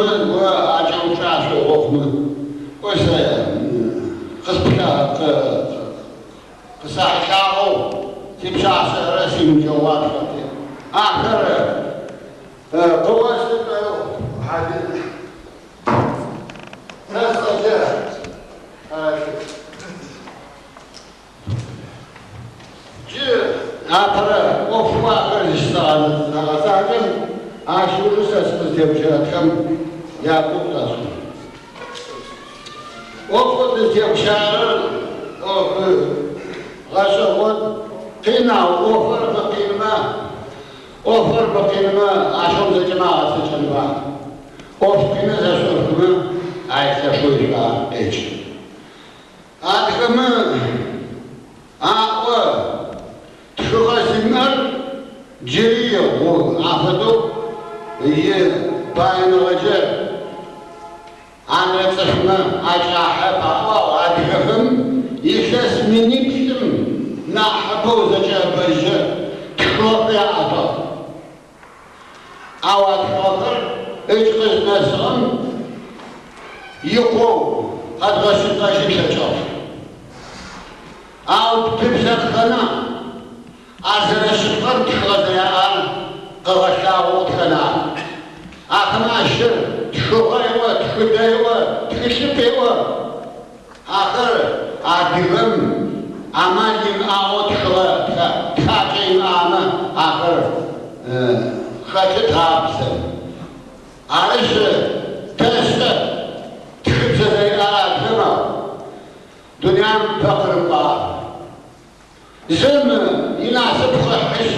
اولا وعجل تعش وخم وش قصبك قصاح شاعو تبشع راسي من جوار اخر قواش حديث ناس جاهز après, on voit que l'histoire de la Zagan a joué cette espèce d'objet comme Yakup da Okudu cemşarın oku. Gasıqın qina ofur bi qilma. Ofur bi qilma aşımda cemaatı için var. Ofkini de sürtümü ayette şu işla geç. Atkımı aklı tuşuqasınlar ciriyi o afıdı bayanılacak عن نفسهم أجاحب وأوادهم يسمينكم نحبو زجابج كروبي أدو أو أتفضل إجقز نسهم يقو قد غشتا شكشاف أو تبسط خنا أزر شقر تخلق يا أن قغشا وطنا أخنا شر Şoray var, şüday var, tüküşüpe var. Ahır adıgım, amalim ağot şıla, çaçayın ağına ahır kaçı tapsı. Arışı, teşte, tüküşüpe ağacına, dünyam takırım var. Zım, inası bu kaçış,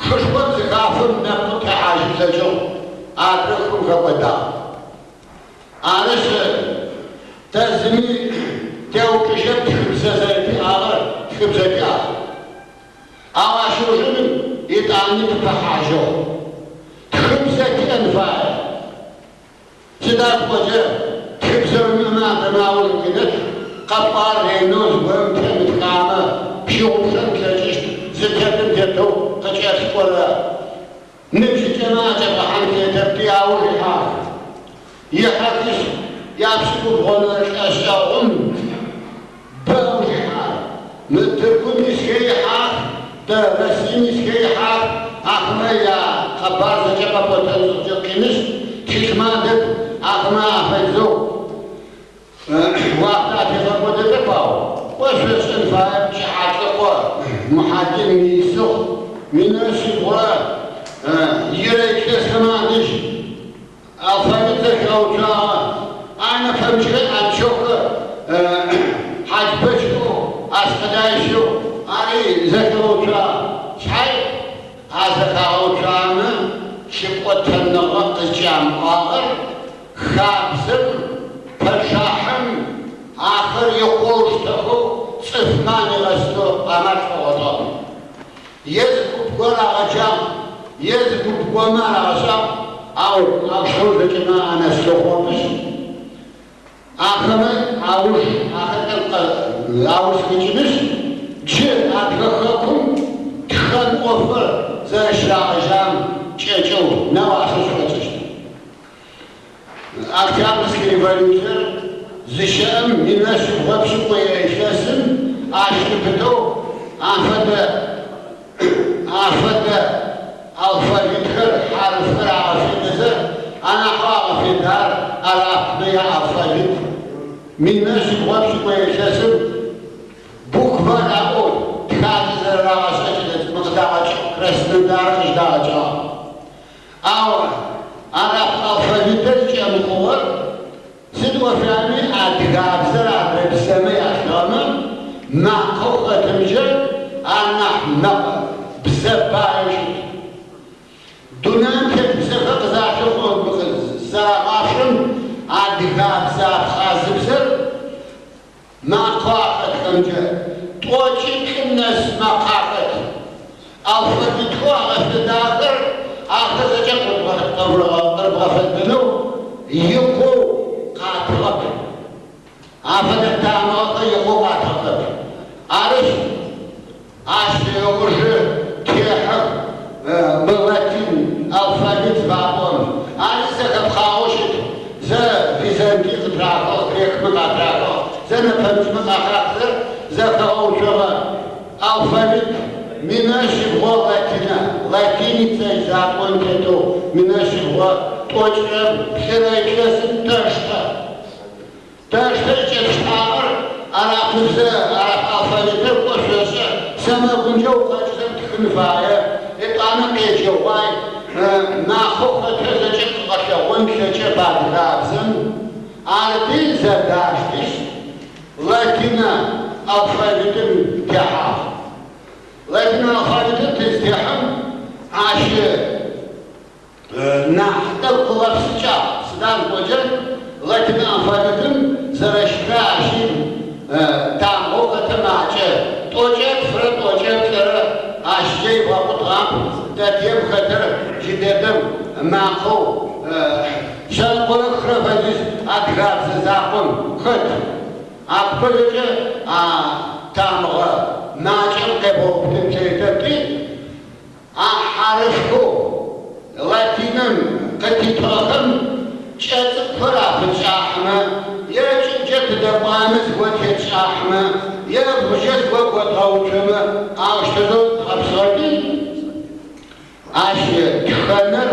şuşkun zikafın ne mutahacı çok. عرفوا غبدا عرفت تزمي تاو كشب تخبزة زيتي آغر تخبزة زيتي آغر شو جنب يتعني تفحاجو تخبزة زيتي أنفاع سيدات تخبزة من أمان دماغ الكنت قطار هينوز ሽቆተንዎ እጫ ቋቅር ሻብስም ተሻሕም አኽር ይኮውስተሁ ጽፍማን ረስቶ አማጭ ወጦ የዝጉት ጎራ አጃም የዝጉት ጎማ ራሳ አው አብሶ ልጭና አነስተኾንስ አኸመ አውሽ አኸጠልቀ አውስ ግጭንስ ጅ አድረኸኩም ድኸን ቆፍር ዘሻ እዣም ceea ce au, n-au ajuns aceștia. Aktarımız gibi bölümler, zışağım, minnesim, hepsi koyar işlesin, açlıkı da afede, afede, alfabetler, harfler, afedesi, ana hafidar, alafdiye alfabet. Minnesim, hepsi koyar işlesin, bukva da o, tkazı zerra asacı, mıkdağaç, krasnı darıcı dağacağı. አወር አራፋፈሊተች ጨምቆወር ስድወፍራሚ አድጋብዘር አድረግሰመ ያሻመ ናከውኸትምሸር አናሕናቀ ብሰባየሽ ዱናንተ ብሰፈቅ ዛሸኾን ብኽል ሰራሽም አድጋብዛ ብኻዝብሰር ናከዋኸት ከምጀር ጦጪ ቅነስ ማኻኸት አፈትድኮ አፈትዳቅር አፈ ضربها في الذنوب يقو قاتلك عفد التامات يقو قاتلك عرش؟ عشر يقوش كيحك بلاتين الفاجت بعضهم. عرسك بخاوشك. زا في زنبيق تراكو تريك بقى تراكو زا نفهمت بقى خاطر زا فاوشك الفاجت مناش بغوغك латиницей закончиту минашего точка псирайчесин ташта. Ташта чешавр арапызы, арап алфавиты косвесы самагунча укачыдан тхынфая. Этаны кечевай нахоха тезаче кашагон кече бадрабзын. Арди задаштиш латина алфавитын кехав. Латина алфавитын наши нахтах лапсыча, сдан кожем, лакин алфавитым зарашкашим там оката маче, точек фра точек фра, ашчей вакутам, дадем хатер, жидедем маху, шан кулы храбазис, акрадзы закон, хыт, акпылыча, тамға, начын кебоптым сейдепті, አሓርስኩ ላቲንን ቅቲቶኽም ጨጽፍራ ፍጫሕመ የጭጀት ደቋምስ ወቴጫሕመ የብዠት ወቆታውችመ አሽተዞ ጠብሶኒ አሽ ክፈንር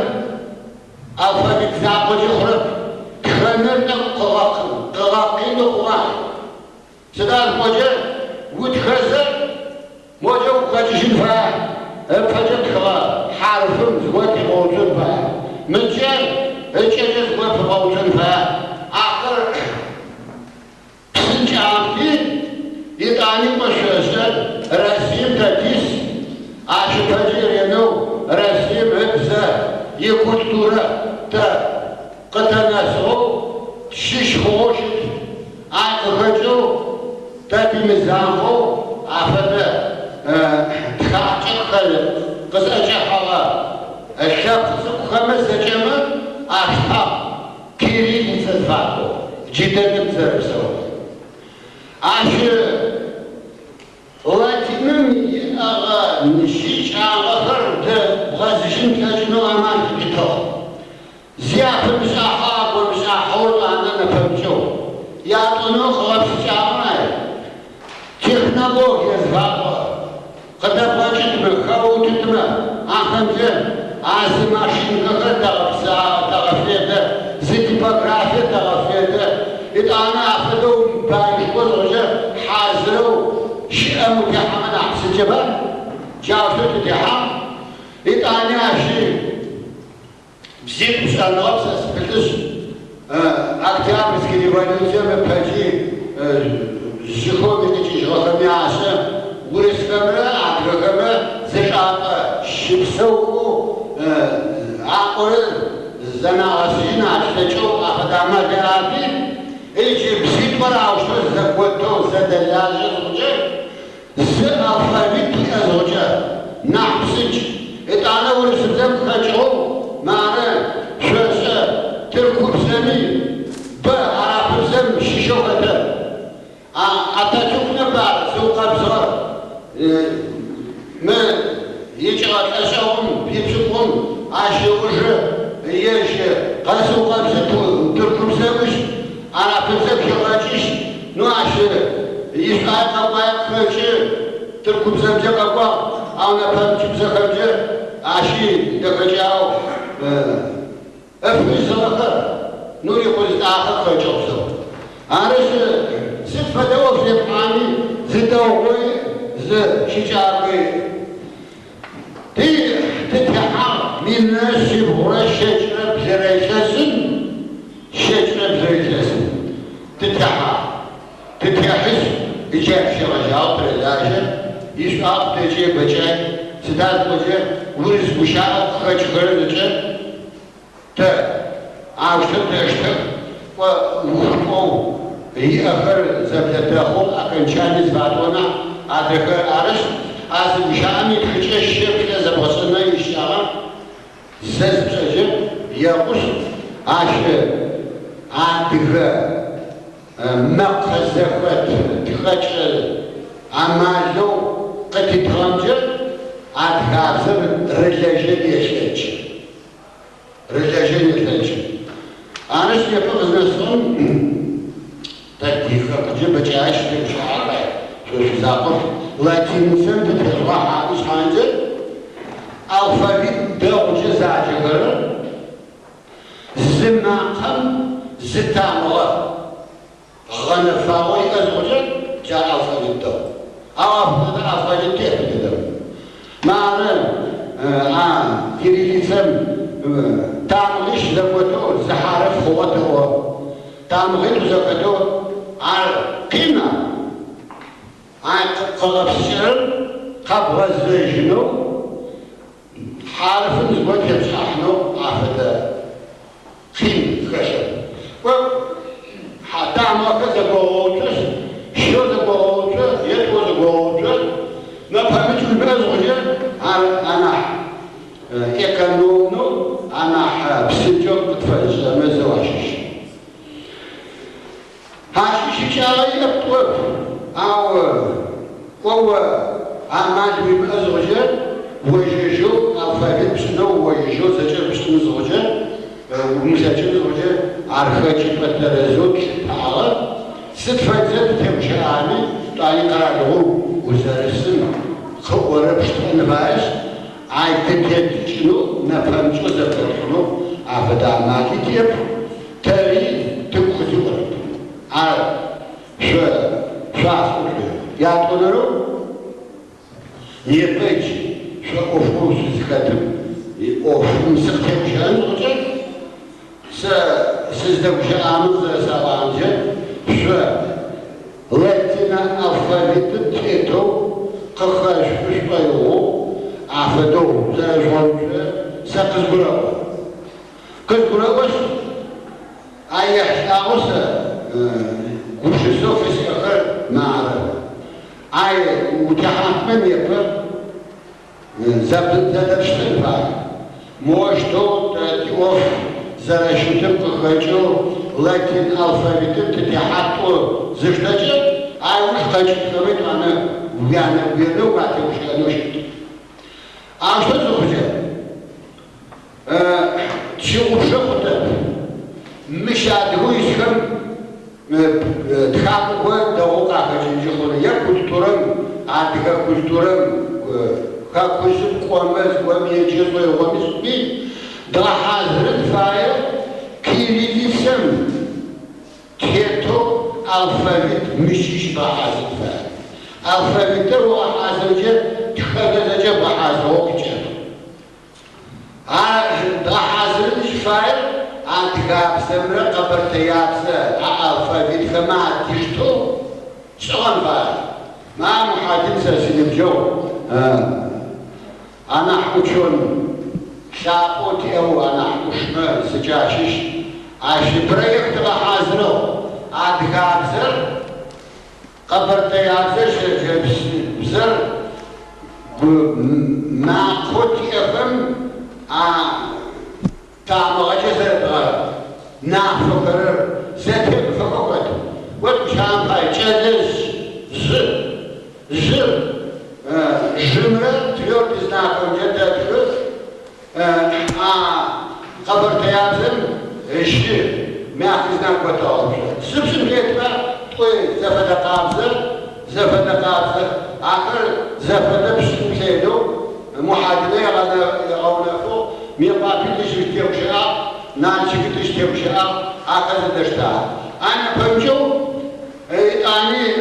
ኣፈን ግዛቆጅ ኹረት ክፈንር ጠቕቂሉ ቑራ ስዳር ቆጀ ውትኸዘር ሞጀው ቆጅሽን ፍራ እፈጀ alto Cidden themselves Aşı Latimim ağa nişi çağırdı Gazişin tacını aman gito Ziyafı misaha bu misaha orlanda nefemço Yatını kılapsı çağırmay Teknolog yazvabı Kadar bacıtma, kavututma Ahmet azı maşinka تسمو في حمد عبس الجبل جاوتو تتحا إتاني عشي بزيك مش أنغب سأسبلتش أكتاب مسكيني بانيوزيا مبهجي جيخو بنيجي جغوثا ميعاشا ورسكمرا عدركمرا زشاقا شبسو عقل زناغسين عشتشو أخدامة دعاتي إيجي بسيط برا عشتو زكوتو زدلاجة سأفرق الوجه نعسج اتعنا ورسدم خجعو معنا شاسا تركو بسامي بعرف بسام شيشو خطا أتاتوك نبار سوق بزرار ما يجعل أشاهم بيبسقهم عاشي وجه إياش قاسو قابسة تركو بسامش عرف بسام شغاتيش نعش يسعى قبائق خلشي tylko brzędzie kapła, a na pewno przechodzie, a si, to chodziało. E, wszyscy na no to, no nie poznacha, chodzi o co. A reszta, czy spadało się to oboje, że się czarły. Ty, ty, ty, ty, ty, ty, ty, ty, ty, ty, ty, саптычи бычэ, сыда зыкъузэ урыс гущаӏэу къыхэкӏыгъэрыныкӏэ тэ аущтэм дэштых кӏо ухъукӏоу иӏэхэр зэблэдэхъум окончание зфатӏона адэхэр арышъ а зы гущаӏэми тхыкӏэ щэ пылъэ зэбгъэшӏэнэ ищагъэ зэ зыпшӏэжьы екъушъ ащ адыгэ мэкъэ зэхуэт а амалэу ekipmandır, adhazır rilleje diyeceğiz. Rilleje diyeceğiz. Anış yapı kızmasın, تكتيكا قديم بتعيش في مشاعر شو شو زاقف لكن مثل بتروح مش هانجل الفريد دو جزا جبر زماقم زتامرة غنفاوي أزوجة جاء الفريد دو አዋፍዘን አሳይቼ ያስገዛል ማረ ሂሪሊሰም ታምልሽ ዘወቶ ዝሓረፍ ኸወተዎ ታምልሽ ዘወቶ ኪና ኸቐብስዕር ካብ ረዘዥኖ ሓርፍን ዝወት የብሳሕኖ ዓፈተ ኺን ክሸ ታዕመከ ዘለዎ მის აჩვენებაზე არ შეჭიფეთ რეზულტ აღარ სიტყვაზე თემშანი ტაიკარალო უზარესინ ხორებშტენ ვაის აიტეთ ჩილო ნაფანჭო ზაფერნო აფდამალი ტიპ თერი თქუზი არ შე შახული იატონერო ნიეპეჩი موشتو تيوف زرشتم قخجو لكن الفابيتم تتحطو زشتجم اي وش قجم تبيت انا ويانا ويانا وقاتي وش انا وشت عشتو زخجا تشي وشخت مش عدهو يسخم تخاقوا دوقا خجنجي خوريا كولتورم عدقا كولتورم ca cusut comers, oameni cezoi, oameni subi, da hazret faie, kirilisem, tieto alfavit mişiş ba hazret faie. Alfavitler o hazretce تخرجت بحاجة وقتها دا حاضر الشفاير عند كاب سمرة قبر تيابسة عالفا بيت كما تشتو شغل بار ما محادثة سيسين الجو anah şaput ev anah uçma sıcaşış aşı proyekt ve hazırı adgabzır kabırda yazır şercebzir şey, şey, nakut yapım tamığa cezir nafıkırır zetim fıkıkıt ve çantay çedir zır zır ee, zümrüt diyor biz ne yapıyoruz, yerde yatıyoruz. Ee, Kabırtayatın eşi mehkizden kötü olmuş. Sıpsın gitme, koy zefede kalsın, zefede kalsın. Akır zefede püsküm seydu, muhadime yağını avlafu, mifapil dişi tepşiğa, nançıkı dişi tepşiğa, akırı dışta. Aynı pömçü, yani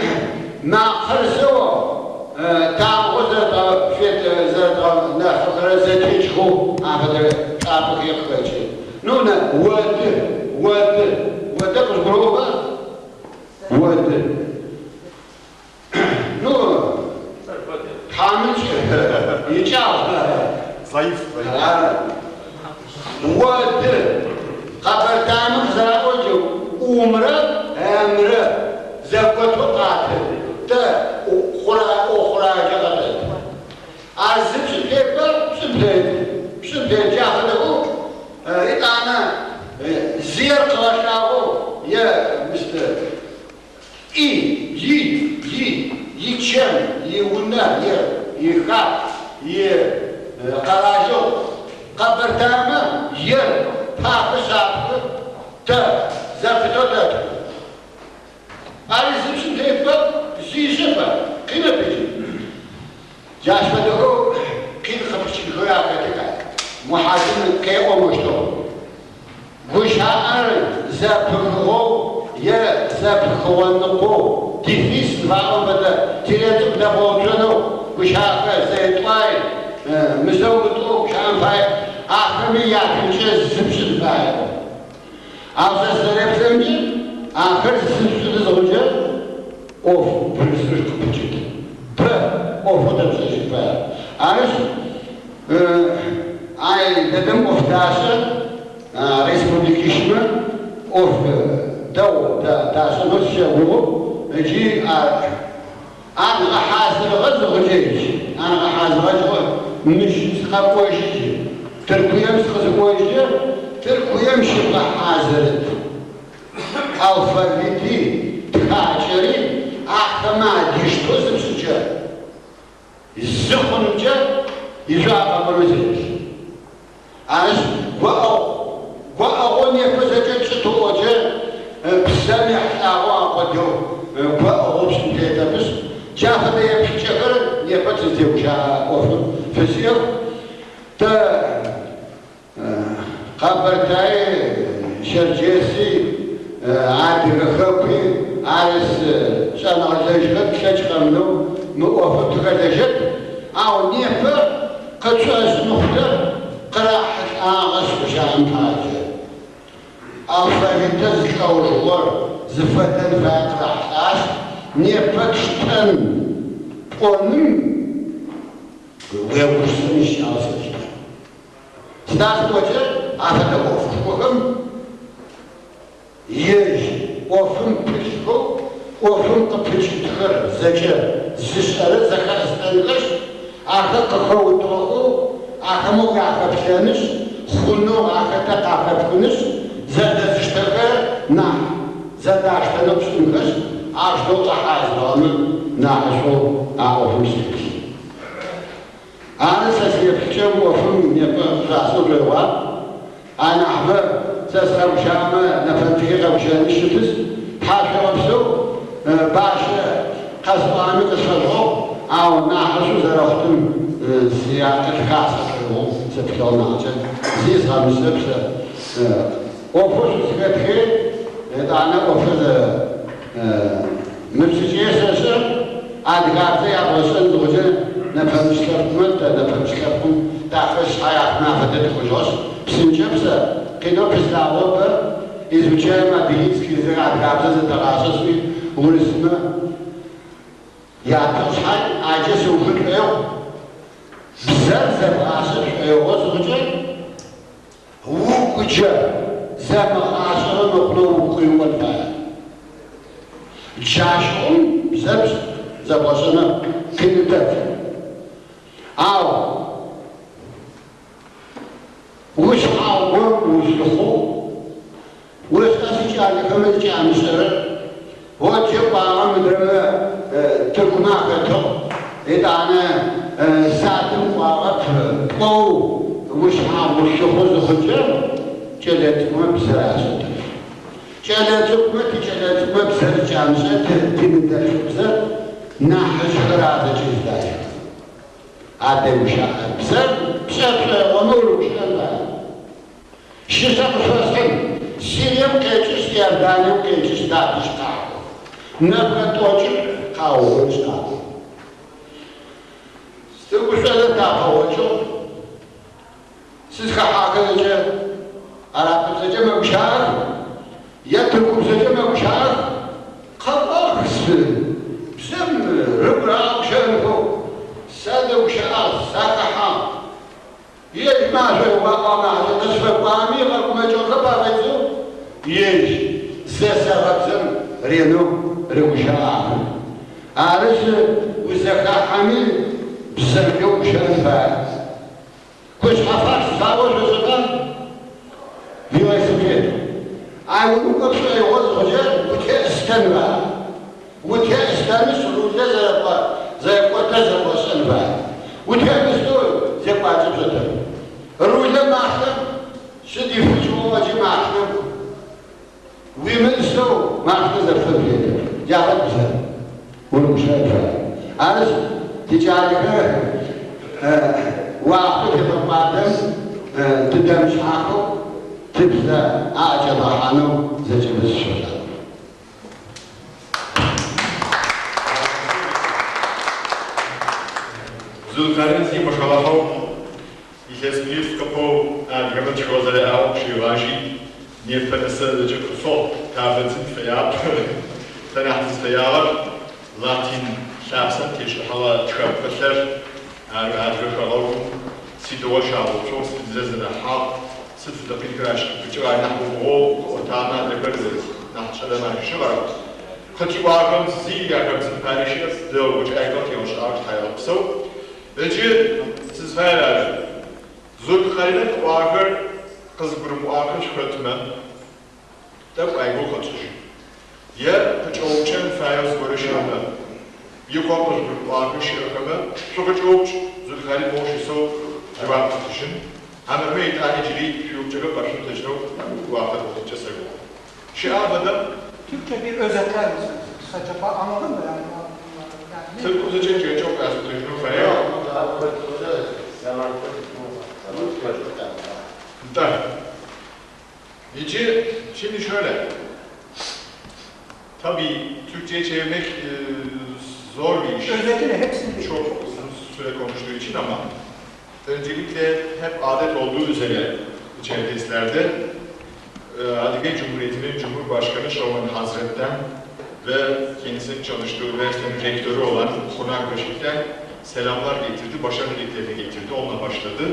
mağkırsı o, e, تاع وزرت مشيت زرت ناس أخرى زادت شكون عرفت تعرفوا كي يقبل شيء نونا واده واده واده مش بروبه واده نور حامل يتشاف ضيف واده قبل تعمل زراوجه ومرأة أمرأة زوجته قاتل ده قرأ as آخر می yakınca zıpşıd fay Alsa sebepsemci ahir zıpşıdı hoca of pırısır kıpıcık Pı of da zıpşıd fay Arış ay dedim of daşı Respublikişmi of دو دا دا سنوس شغلو جي أنا حاضر غزو جيش أنا حاضر غزو مش سخوش تركيا مش سخوش تركيا مش حاضر alfabeti tkacheri ahtama dişto zıpsıca zıkhunca icaba mırızır Arış gua'o gua'o ne kuzece çıtı oca psami htawa qadyo gua'o şimdi tabis Cahada yapışacaklar yapacağız diye uşağı olsun. tăi șergesi, e, adi răhăpi, aris și analizăjăt, și aici că nu, nu o făcut gădăjăt, au nefă, că ți nu fădă, că ağız kuşağın tacı. Alfabete zıkavuşlar, zıfatın fâkı ahsas, nefet ştan, onun ve kursun işi alsın. Sinas koca, ahada ofuşukum yer ofun pişko ofun da pişkır zece zişere zeka isteyiliş ahda kakao doğu ahamo kakapşeniş xunu ahda kakapşeniş zede ziştere na zede aştana pişkiniş aşdo ahazdanı naşo ahofun pişkiniş. Anı sesi yapacağım ofun yapı rasu revar ანაჰბერ სასხამშამა ნაფანტიგი ყავშანიშის ჰაშავსო ბაშა ყასმანი ყასხო აუ ნაჰშუ ზარახტუნ სიატი ხასო ცეფტონაჭე ზის ღამისებს ოფოშ სიკეთე ედანა ოფოშ მიფსიესესე ადგარზე აღმოსენ ზოგჯერ ნაფანტიგი ყავთ ნაფანტიგი ყავთ დახეს აი ახნაფეთე ხოჟოს Suntem să, că nu peste la vorbă, este cel mai bine scris la dreapta de la sosul unui sună. Iar atunci, hai, acest un lucru eu, să se vrasă și eu o să duce, u cu ce, să mă așa în o plăru cu iubă de aia. Și așa un, să se vrasă în cântăt. Au, وش عاور وش لخو وش قاسي على كم تجي عم سر هو تجيب عم درما تركما كتو إذا أنا ساعة وقت قو وش عاور وش لخو زخجر جلت ما بسرعة جلت ما تجلت ما بسرعة جام سر تبين درش بسر نحش قرادة جزايا هذا وش بسر بسر ونور وش الله Шиша посвящен, сирем кечиш ярданем кечиш датиш као. Напраточек као штао. Стыгу шеда тапа очо. Siz hakikaten Arapçaca mevşar, ya Türkçeca naszej łamane, nasze łami, jak to powiedzą, jeść. Seserapsın renu rewşağı. Arısı uzaka hamil bizimle uşanfa. Kuş hafar savaş uzaka yuvasıdır. Aynı bu kapsayı oz hoca bu ke istenme. Bu ke istenmiş ruhda zayıfa, zayıfa tezir basın ve. Bu ke istiyor, zayıfa tezir. الروي لما أحلم شدي فجوا واجي ما أحلم ومن سو ما أحلم زرفت بيدي جاهد بسر ولو شايف أرز تجارك آه، وأعطيك المقادس تدمش حاقه تبسا أعجب حانو زجب السلام زودترین سی مشغله يجازمني تكبو عندما تشوز على أو شي واجي نيف فنسا لجب الصوت تعبت فياب تنحفز فياب لاتين شعبسا تيش حالا تشاب فسر عارو عارو خلاو سيدوا شعبو شوز تزازل حاق ست دقيقة كراش بتشوى نحو غو وتعنا لبرزز نحو شلما شبرا خدش واقم زي يعقم سنفاريشي دو وجه ايقاط يوش عارو تحيا بسو بجي تزفايا siz verler. Zulkarine vakır kız grubu vakır şötme. Dep aygu kotuş. Ye hiç olçen fayaz görüşürme. Yukop kız grubu vakır şötme. Şu hiç olç Zulkarine boşu so cevap tutuşun. Hemen bir taneciliği yurtçılık başını taşını vakır olunca seviyor. Şiabada Türkçe bir özetler misiniz? Kısaca anladın mı yani? Türk uzayacak çok az taşını fayaz. Da. Nici, şimdi şöyle. Tabii Türkçe'ye çevirmek e, zor bir iş. Özetini hepsini Çok uzun süre konuştuğu için ama öncelikle hep adet olduğu üzere çerkeslerde e, Adige Cumhuriyeti'nin Cumhurbaşkanı Şovan Hazret'ten ve kendisinin çalıştığı üniversitenin rektörü olan Konak Reşit'ten selamlar getirdi, başarı dileklerini getirdi, onunla başladı.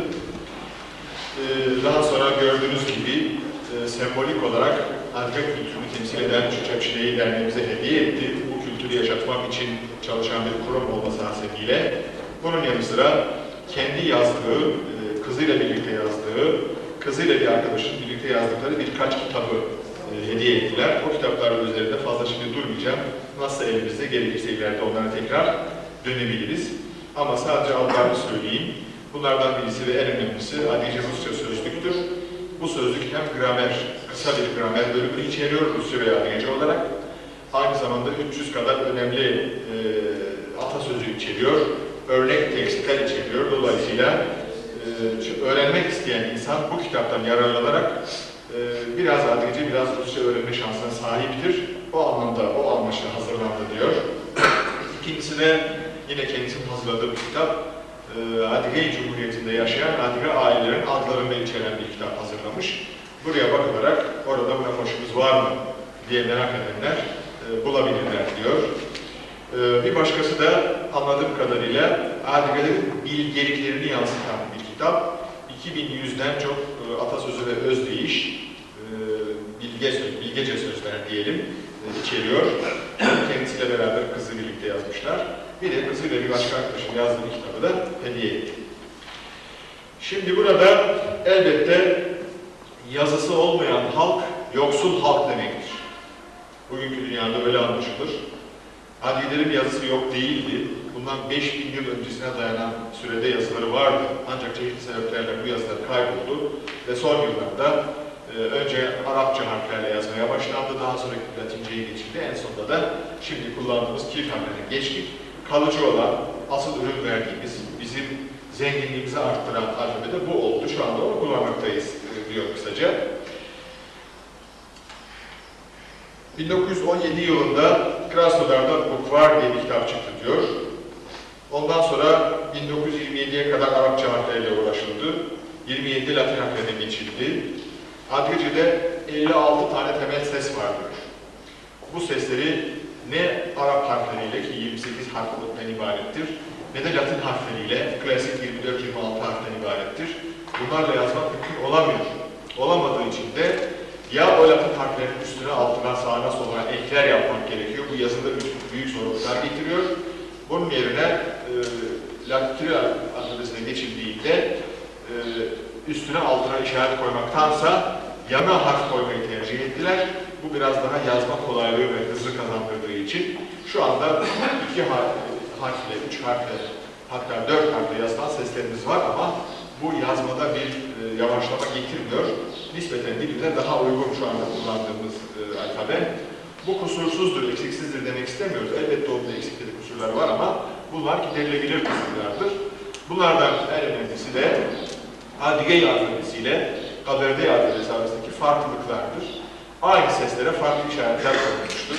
Ee, daha sonra gördüğünüz gibi e, sembolik olarak Adige kültürünü temsil eden Çiçekçileyi derneğimize hediye etti. Bu kültürü yaşatmak için çalışan bir kurum olması hasebiyle. Bunun yanı sıra kendi yazdığı, e, kızıyla birlikte yazdığı, kızıyla bir arkadaşın birlikte yazdıkları birkaç kitabı e, hediye ettiler. O kitaplar üzerinde fazla şimdi durmayacağım. Nasıl elimizde gerekirse ileride onlara tekrar dönebiliriz. Ama sadece adlarını söyleyeyim. Bunlardan birisi ve en önemlisi Adice Rusça sözlüktür. Bu sözlük hem gramer, kısa bir gramer bölümünü içeriyor Rusça veya Adice olarak. Aynı zamanda 300 kadar önemli e, atasözü içeriyor. Örnek tekstler içeriyor. Dolayısıyla e, öğrenmek isteyen insan bu kitaptan yararlanarak e, biraz Adice, biraz Rusça öğrenme şansına sahiptir. O anlamda, o amaçla hazırlandı diyor. İkincisi de yine kendisinin hazırladığı bir kitap. Ee, Adige Cumhuriyeti'nde yaşayan Adige ailelerin adlarını içeren bir kitap hazırlamış. Buraya bakılarak orada buna hoşumuz var mı diye merak edenler e, bulabilirler diyor. Ee, bir başkası da anladığım kadarıyla Adigelerin bilgeliklerini yansıtan bir kitap. 2100'den çok e, atasözü ve özdeyiş, e, bilge bilgece sözler diyelim e, içeriyor. Kendisiyle beraber kızı birlikte yazmışlar. Bir de kızıyla bir başka arkadaşın yazdığı kitabı da hediye etti. Şimdi burada elbette yazısı olmayan halk, yoksul halk demektir. Bugünkü dünyada öyle anlaşılır. Adilerin yazısı yok değildi. Bundan 5000 yıl öncesine dayanan sürede yazıları vardı. Ancak çeşitli sebeplerle bu yazılar kayboldu. Ve son yıllarda e, önce Arapça harflerle yazmaya başlandı. Daha sonra Latince'ye geçildi. En sonunda da şimdi kullandığımız kilit harflerine geçtik. Kalıcı olan, asıl ürün verdiğimiz, bizim zenginliğimizi arttıran alfabe de bu oldu. Şu anda onu kullanmaktayız e, diyor kısaca. 1917 yılında Krasnodar'da Bukvar diye bir kitap çıktı diyor. Ondan sonra 1927'ye kadar Arapça harfleriyle uğraşıldı. 27 Latin harflerine geçildi. Adgece'de 56 tane temel ses vardır. Bu sesleri ne Arap harfleriyle ki 28 harften ibarettir, ne de Latin harfleriyle klasik 24-26 harften ibarettir. Bunlarla yazmak mümkün olamıyor. Olamadığı için de ya o Latin harflerin üstüne, altına, sağına, soluna ekler yapmak gerekiyor. Bu yazıda büyük, zorluklar getiriyor. Bunun yerine e, Latin alfabesine geçildiğinde e, üstüne altına işaret koymaktansa yana harf koymayı tercih ettiler. Bu biraz daha yazma kolaylığı ve hızı kazandırdığı için şu anda iki harf, harfle, üç harfle, hatta dört harfle yazılan seslerimiz var ama bu yazmada bir e, yavaşlama getirmiyor. Nispeten dilimize daha uygun şu anda kullandığımız e, alfabe. Bu kusursuzdur, eksiksizdir demek istemiyoruz. Elbette onda eksikleri, kusurları var ama bunlar giderilebilir kusurlardır. Bunlardan en önemlisi de Adigey alfabesiyle Kaberdey alfabesi arasındaki farklılıklardır. Aynı seslere farklı işaretler konulmuştur.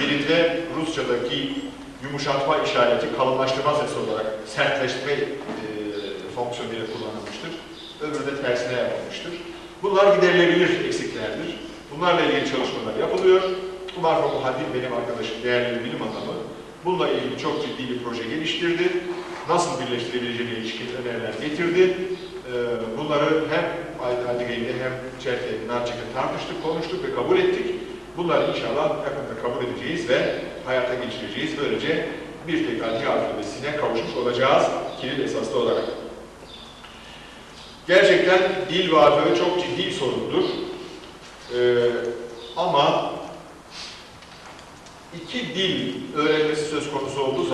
Birinde Rusçadaki yumuşatma işareti kalınlaştırma sesi olarak sertleşme e, fonksiyonuyla kullanılmıştır. Öbürü de tersine yapılmıştır. Bunlar giderilebilir eksiklerdir. Bunlarla ilgili çalışmalar yapılıyor. Umar Muhaddin benim arkadaşım, değerli bilim adamı. Bununla ilgili çok ciddi bir proje geliştirdi. Nasıl birleştirebileceğine ilişkin öneriler getirdi. Ee, Bunları hem Aydın'da hem Çerke, Narçık'ta tartıştık, konuştuk ve kabul ettik. Bunları inşallah yakında kabul edeceğiz ve hayata geçireceğiz. Böylece bir tek Aydın alfabesine kavuşmuş olacağız Kiril esaslı olarak. Gerçekten dil alfabe çok ciddi bir sorundur. Ee, ama iki dil öğrenmesi söz konusu olduğu